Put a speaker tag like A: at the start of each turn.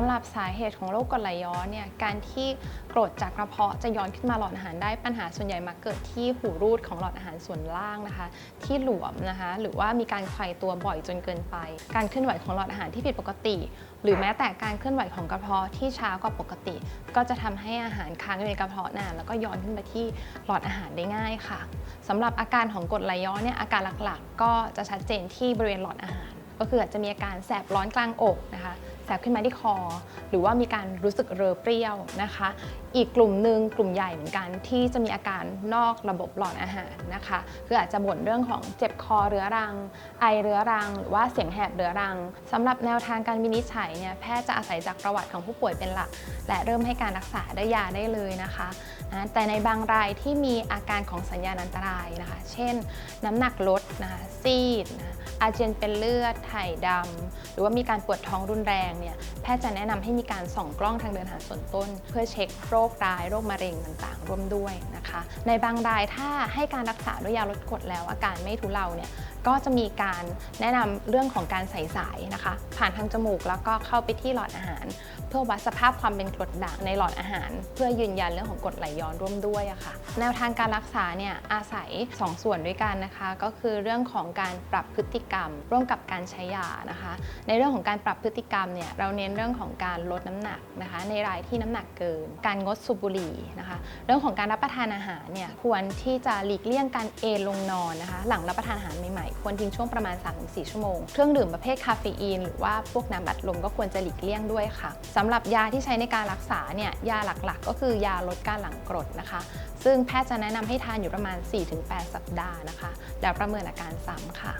A: ำหรับสาเหตุของโรคกรดไหลย้อนเนี่ยการที่กรดจากกระเพาะจะย้อนขึ้นมาหลอดอาหารได้ปัญหาส่วนใหญ่มาเกิดที่หูรูดของหลอดอาหารส่วนล่างนะคะ ที่หลวมนะคะหรือว่ามีการไขว่ตัวบ่อยจนเกินไป การเคลื่อนไหวของหลอดอาหารที่ผิดปกติ หรือแม้แต่การเคลื่อนไหวของกระเพาะที่ช้ากว่าปกติ ก็จะทำให้อาหารค้างอยู่ในกระเพาะนานแล้วก็ย้อนขึ้นไปที่หลอดอาหารได้ง่ายค่ะสำหรับอาการของกรดไหลย้อนเนี่ยอาการหลักๆ ก็จะชัดเจนที่บริเวณหลอดอาหาร ก็คืออาจจะมีอาการแสบร้อนกลางอกนะคะ แสบขึ้นมาที่คอ หรือว่ามีการรู้สึกเรอเปรี้ยวนะคะ อีกกลุ่มหนึ่งกลุ่มใหญ่เหมือนกันที่จะมีอาการนอกระบบหลอดอาหารนะคะคืออาจจะบ่นเรื่องของเจ็บคอเรื้อรัง ไอเรื้อรัง หรือว่าเสียงแหบเรื้อรังสำหรับแนวทางการวินิจฉัยเนี่ยแพทย์จะอาศัยจากประวัติของผู้ป่วยเป็นหลัก และเริ่มให้การรักษาได้ยาได้เลยนะคะนะแต่ในบางรายที่มีอาการของสัญญาณอันตรายนะคะ เช่น น้ำหนักลดนะคะซีดนะอาเจียนเป็นเลือด ถ่ายดำ หรือว่ามีการปวดท้องรุนแรงเนี่ยแพทย์จะแนะนำให้มีการส่องกล้องทางเดินอาหารส่วนต้น เพื่อเช็คโรคร้ายโรคมะเร็งต่างๆ ร่วมด้วยนะคะ ในบางรายถ้าให้การรักษาด้วยยาลดกรดแล้วอาการไม่ทุเลาเนี่ยก็จะมีการแนะนำเรื่องของการใส่สายนะคะ ผ่านทางจมูกแล้วก็เข้าไปที่หลอดอาหาร เพื่อวัดสภาพความเป็นกรดด่างในหลอดอาหาร เพื่อยืนยันเรื่องของกรดไหลย้อนร่วมด้วยอะค่ะ แนวทางการรักษาเนี่ยอาศัย 2 ส่วนด้วยกันนะคะ ก็คือเรื่องของการปรับพฤติกรรม ร่วมกับการใช้ยานะคะ ในเรื่องของการปรับพฤติกรรมเนี่ยเราเน้นเรื่องของการลดน้ำหนักนะคะ ในรายที่น้ำหนักเกิน การงดสูบบุหรี่นะคะ เรื่องของการรับประทานอาหารเนี่ยควรที่จะหลีกเลี่ยงการเอนลงนอนนะคะ หลังรับประทานอาหารใหม่ควรทิ้งช่วงประมาณ 3-4 ชั่วโมง เครื่องดื่มประเภทคาเฟอีน หรือว่าพวกน้ำบัดลมก็ควรจะหลีกเลี่ยงด้วยค่ะสำหรับยาที่ใช้ในการรักษาเนี่ยยาหลักๆ ก็คือยาลดการหลั่งกรดนะคะ ซึ่งแพทย์จะแนะนำให้ทานอยู่ประมาณ 4-8 สัปดาห์นะคะ แล้วประเมินอาการซ้ำค่ะ